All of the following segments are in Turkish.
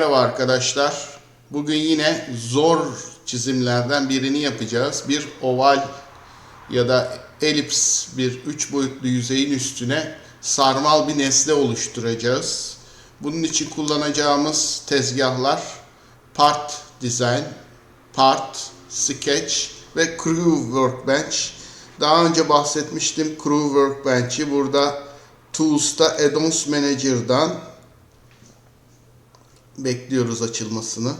Merhaba arkadaşlar. Bugün yine zor çizimlerden birini yapacağız. Bir oval ya da elips bir üç boyutlu yüzeyin üstüne sarmal bir nesne oluşturacağız. Bunun için kullanacağımız tezgahlar Part Design, Part, Sketch ve Crew Workbench. Daha önce bahsetmiştim Crew Workbench'i. Burada Tools'ta Add-ons Manager'dan bekliyoruz açılmasını.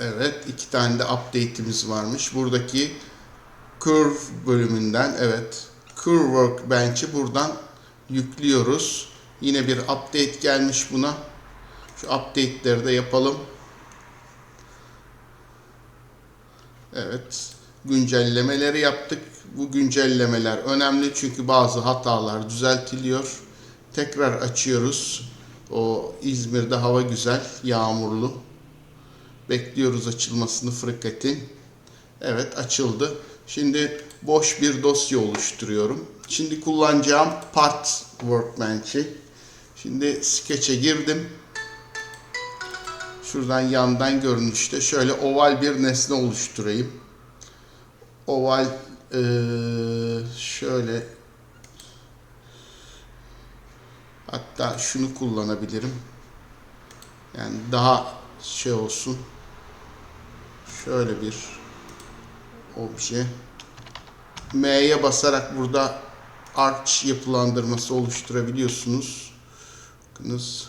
Evet, iki tane de update'imiz varmış. Buradaki Curve bölümünden, evet, Curve Workbench'i buradan yüklüyoruz. Yine bir update gelmiş buna. Şu update'leri de yapalım. Evet, güncellemeleri yaptık. Bu güncellemeler önemli çünkü bazı hatalar düzeltiliyor. Tekrar açıyoruz. O İzmir'de hava güzel, yağmurlu. Bekliyoruz açılmasını Friket'in. Evet açıldı. Şimdi boş bir dosya oluşturuyorum. Şimdi kullanacağım Part Workbench'i. Şimdi Sketch'e girdim. Şuradan yandan görünüşte şöyle oval bir nesne oluşturayım. Oval eee, şöyle hatta şunu kullanabilirim. Yani daha şey olsun. Şöyle bir obje. M'ye basarak burada arch yapılandırması oluşturabiliyorsunuz. Bakınız.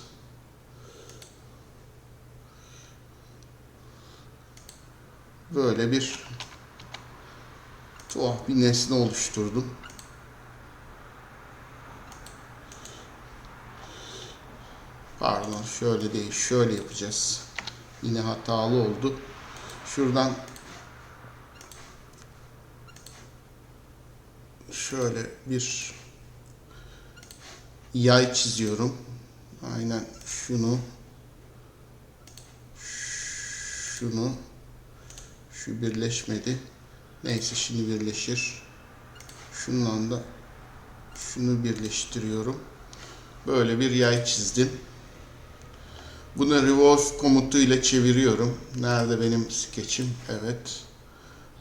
Böyle bir tuhaf bir nesne oluşturdum. Pardon şöyle değil şöyle yapacağız. Yine hatalı oldu. Şuradan şöyle bir yay çiziyorum. Aynen şunu şunu şu birleşmedi. Neyse şimdi birleşir. Şundan da şunu birleştiriyorum. Böyle bir yay çizdim. Bunu revolve komutu ile çeviriyorum. Nerede benim sketch'im? Evet.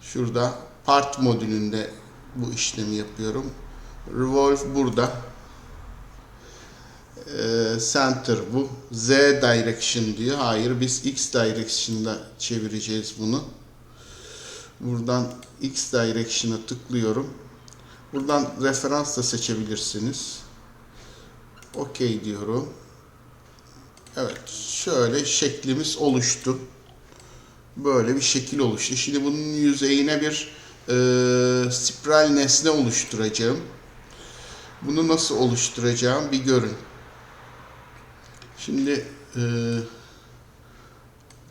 Şurada part modülünde bu işlemi yapıyorum. Revolve burada. Ee, center bu. Z direction diyor. Hayır biz X direction'da çevireceğiz bunu. Buradan X direction'a tıklıyorum. Buradan referans da seçebilirsiniz. OK diyorum. Evet, şöyle şeklimiz oluştu. Böyle bir şekil oluştu. Şimdi bunun yüzeyine bir e, spiral nesne oluşturacağım. Bunu nasıl oluşturacağım bir görün. Şimdi e,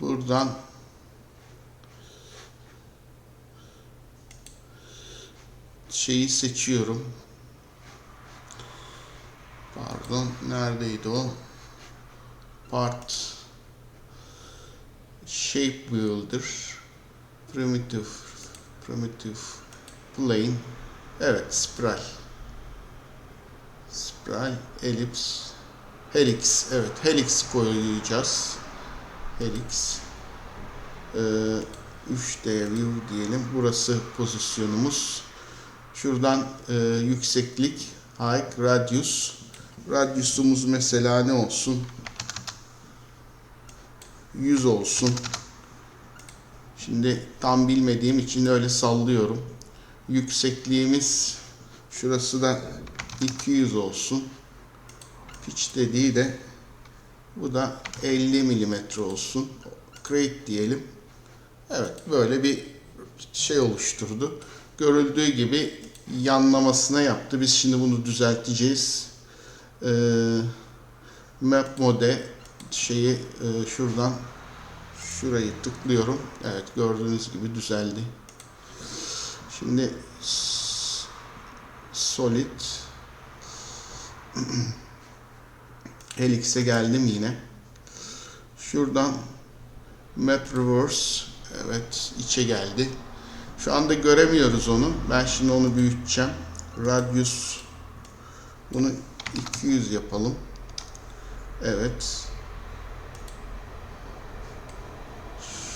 buradan şeyi seçiyorum. Pardon, neredeydi o? Part Shape Builder Primitive Primitive Plane Evet, spiral Spiral, elips Helix, evet helix koyacağız Helix ee, 3D view diyelim. Burası pozisyonumuz. Şuradan e, yükseklik, height, radius. Radiusumuz mesela ne olsun? 100 olsun. Şimdi tam bilmediğim için öyle sallıyorum. Yüksekliğimiz şurası da 200 olsun. Pitch dediği de bu da 50 milimetre olsun. Create diyelim. Evet böyle bir şey oluşturdu. Görüldüğü gibi yanlamasına yaptı. Biz şimdi bunu düzelteceğiz. Ee, map mode şeyi e, şuradan şurayı tıklıyorum. Evet gördüğünüz gibi düzeldi. Şimdi solid Helix'e geldim yine. Şuradan map reverse evet içe geldi. Şu anda göremiyoruz onu. Ben şimdi onu büyüteceğim. Radius Bunu 200 yapalım. Evet.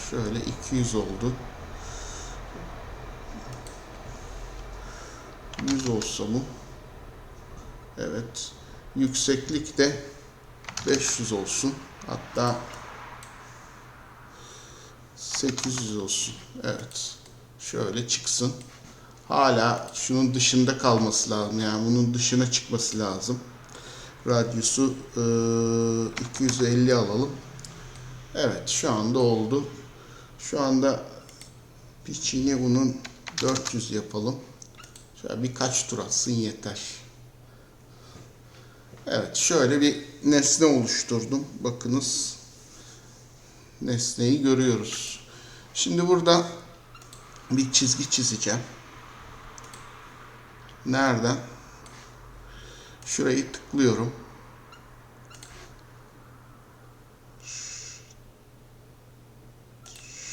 Şöyle 200 oldu. 100 olsa bu. Evet. Yükseklik de 500 olsun. Hatta 800 olsun. Evet. Şöyle çıksın. Hala şunun dışında kalması lazım. Yani bunun dışına çıkması lazım. Radyusu eee, 250 alalım. Evet şu anda oldu. Şu anda piçini bunun 400 yapalım. Şöyle birkaç tur atsın yeter. Evet şöyle bir nesne oluşturdum. Bakınız nesneyi görüyoruz. Şimdi burada bir çizgi çizeceğim. Nereden? Şurayı tıklıyorum.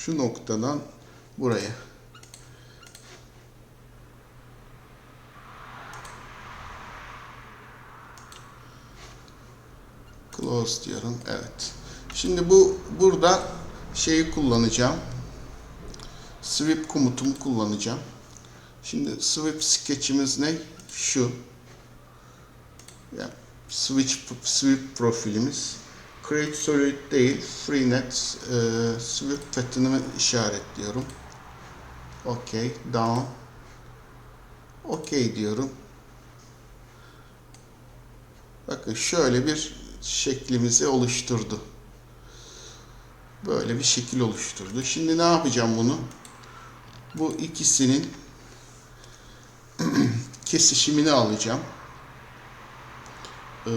Şu noktadan buraya. Close diyorum. Evet. Şimdi bu burada şeyi kullanacağım. Sweep komutumu kullanacağım. Şimdi sweep sketch'imiz ne? Şu. Yani switch sweep profilimiz. Create solid değil. FreeNet e, sweep pattern'ımı işaretliyorum. OK. Down. OK diyorum. Bakın şöyle bir şeklimizi oluşturdu. Böyle bir şekil oluşturdu. Şimdi ne yapacağım bunu? Bu ikisinin kesişimini alacağım. Ee,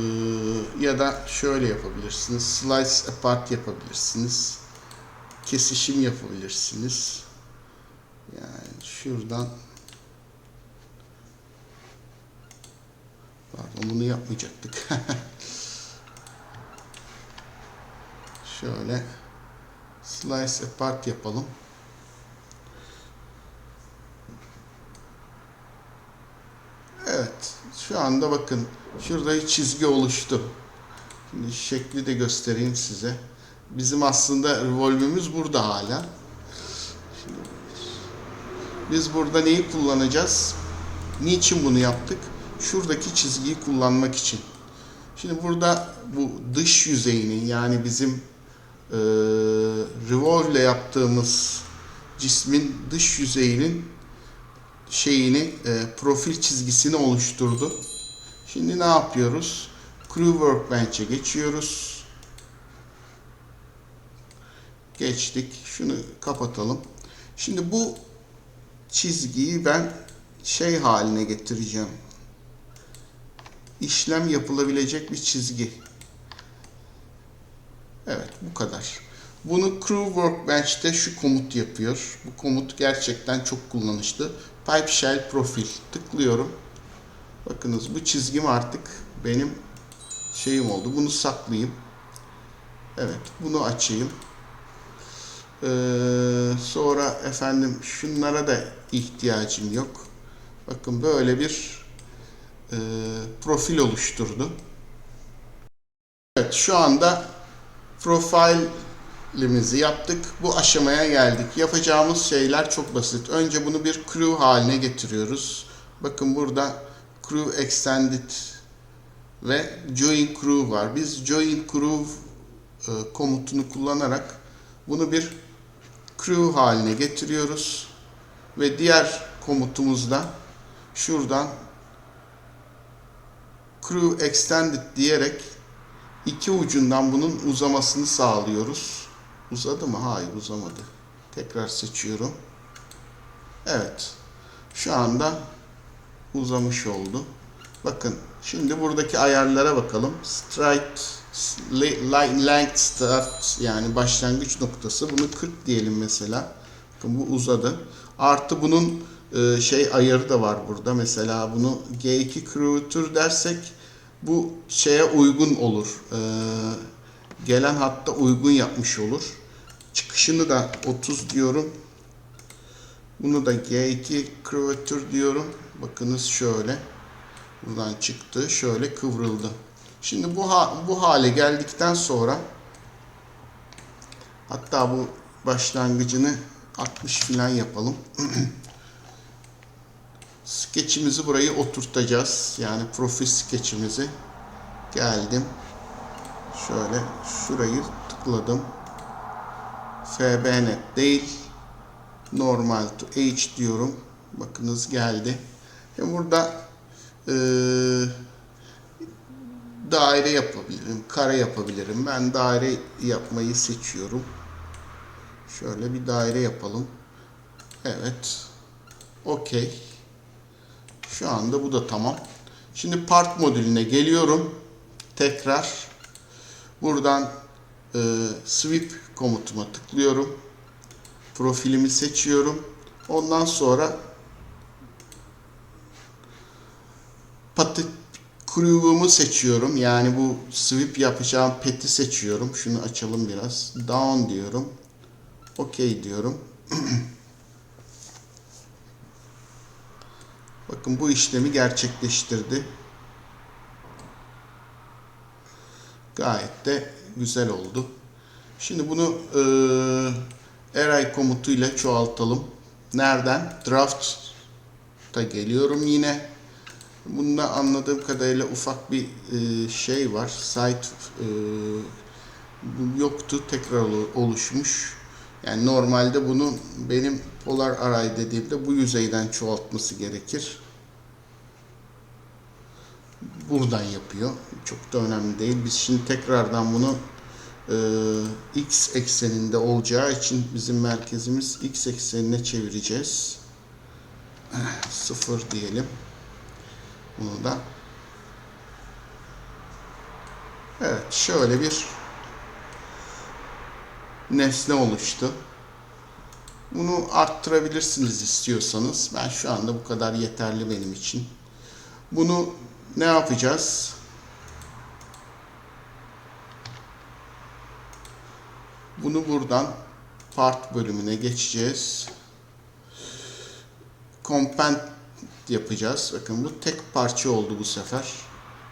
ya da şöyle yapabilirsiniz. Slice apart yapabilirsiniz. Kesişim yapabilirsiniz. Yani şuradan Pardon bunu yapmayacaktık. Şöyle slice apart yapalım. Evet. Şu anda bakın şurada çizgi oluştu. Şimdi şekli de göstereyim size. Bizim aslında revolvümüz burada hala. Şimdi biz burada neyi kullanacağız? Niçin bunu yaptık? Şuradaki çizgiyi kullanmak için. Şimdi burada bu dış yüzeyinin yani bizim e, revolve yaptığımız cismin dış yüzeyinin şeyini e, profil çizgisini oluşturdu. Şimdi ne yapıyoruz? Crew Workbench'e geçiyoruz. Geçtik. Şunu kapatalım. Şimdi bu çizgiyi ben şey haline getireceğim. İşlem yapılabilecek bir çizgi. Evet bu kadar. Bunu Crew Workbench'te şu komut yapıyor. Bu komut gerçekten çok kullanışlı. Pipe Shell Profil. Tıklıyorum. Bakınız bu çizgim artık benim şeyim oldu. Bunu saklayayım. Evet bunu açayım. Ee, sonra efendim şunlara da ihtiyacım yok. Bakın böyle bir e, profil oluşturdu. Evet şu anda profilimizi yaptık. Bu aşamaya geldik. Yapacağımız şeyler çok basit. Önce bunu bir crew haline getiriyoruz. Bakın burada crew extended ve join crew var. Biz join crew e, komutunu kullanarak bunu bir crew haline getiriyoruz. Ve diğer komutumuzda şuradan crew extended diyerek iki ucundan bunun uzamasını sağlıyoruz. Uzadı mı? Hayır uzamadı. Tekrar seçiyorum. Evet. Şu anda uzamış oldu. Bakın şimdi buradaki ayarlara bakalım. Strike length start yani başlangıç noktası. Bunu 40 diyelim mesela. Bakın bu uzadı. Artı bunun e, şey ayarı da var burada. Mesela bunu G2 Creator dersek bu şeye uygun olur. E, gelen hatta uygun yapmış olur. Çıkışını da 30 diyorum. Bunu da G2 Creator diyorum. Bakınız şöyle. Buradan çıktı. Şöyle kıvrıldı. Şimdi bu ha- bu hale geldikten sonra hatta bu başlangıcını 60 falan yapalım. Skeçimizi burayı oturtacağız. Yani profil skeçimizi. Geldim. Şöyle şurayı tıkladım. FBNet değil. Normal to H diyorum. Bakınız geldi. Ve burada eee, daire yapabilirim. Kare yapabilirim. Ben daire yapmayı seçiyorum. Şöyle bir daire yapalım. Evet. Okey. Şu anda bu da tamam. Şimdi part modülüne geliyorum. Tekrar buradan e, sweep komutuma tıklıyorum. Profilimi seçiyorum. Ondan sonra pati groove'umu seçiyorum. Yani bu sweep yapacağım pet'i seçiyorum. Şunu açalım biraz. Down diyorum. OK diyorum. Bakın bu işlemi gerçekleştirdi. Gayet de güzel oldu. Şimdi bunu e, array komutuyla çoğaltalım. Nereden? Draft'a geliyorum yine. Bunda anladığım kadarıyla ufak bir e, şey var. Site e, yoktu. Tekrar olu- oluşmuş. Yani normalde bunu benim polar array dediğimde bu yüzeyden çoğaltması gerekir. Buradan yapıyor. Çok da önemli değil. Biz şimdi tekrardan bunu e, x ekseninde olacağı için bizim merkezimiz x eksenine çevireceğiz. Sıfır diyelim. Bunu da. Evet şöyle bir nesne oluştu. Bunu arttırabilirsiniz istiyorsanız. Ben şu anda bu kadar yeterli benim için. Bunu ne yapacağız? Bunu buradan part bölümüne geçeceğiz. Compend yapacağız. Bakın bu tek parça oldu bu sefer.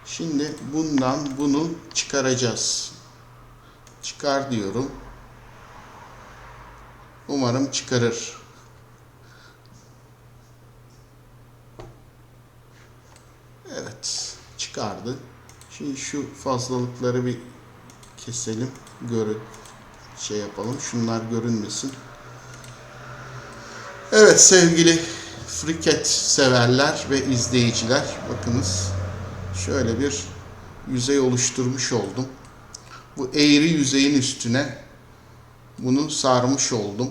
Şimdi bundan bunu çıkaracağız. Çıkar diyorum. Umarım çıkarır. Evet, çıkardı. Şimdi şu fazlalıkları bir keselim. Görün şey yapalım. Şunlar görünmesin. Evet sevgili friket severler ve izleyiciler bakınız şöyle bir yüzey oluşturmuş oldum. Bu eğri yüzeyin üstüne bunu sarmış oldum.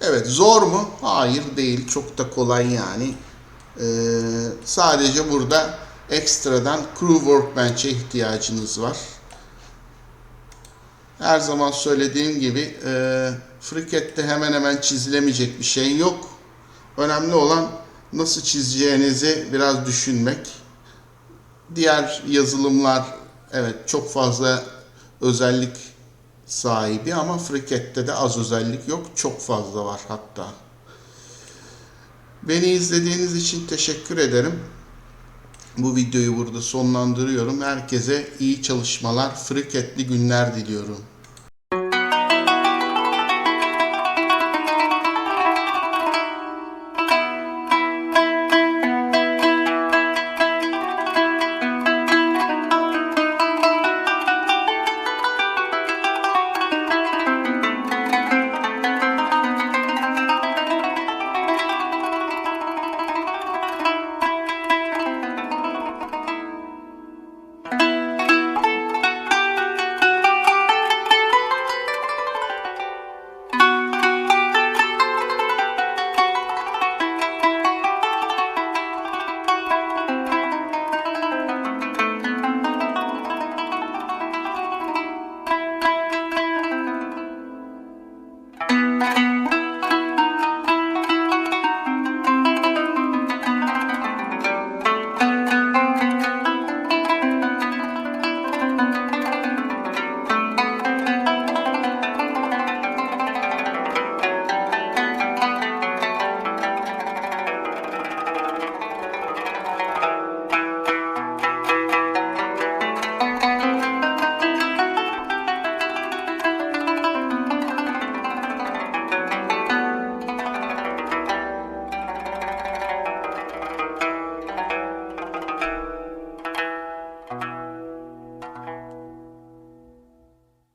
Evet zor mu? Hayır değil. Çok da kolay yani. Ee, sadece burada ekstradan crew workbench'e ihtiyacınız var. Her zaman söylediğim gibi e, FreeCAD'de hemen hemen çizilemeyecek bir şey yok. Önemli olan nasıl çizeceğinizi biraz düşünmek. Diğer yazılımlar evet çok fazla özellik sahibi ama FreeCAD'de de az özellik yok. Çok fazla var hatta. Beni izlediğiniz için teşekkür ederim. Bu videoyu burada sonlandırıyorum. Herkese iyi çalışmalar, FreeCAD'li günler diliyorum.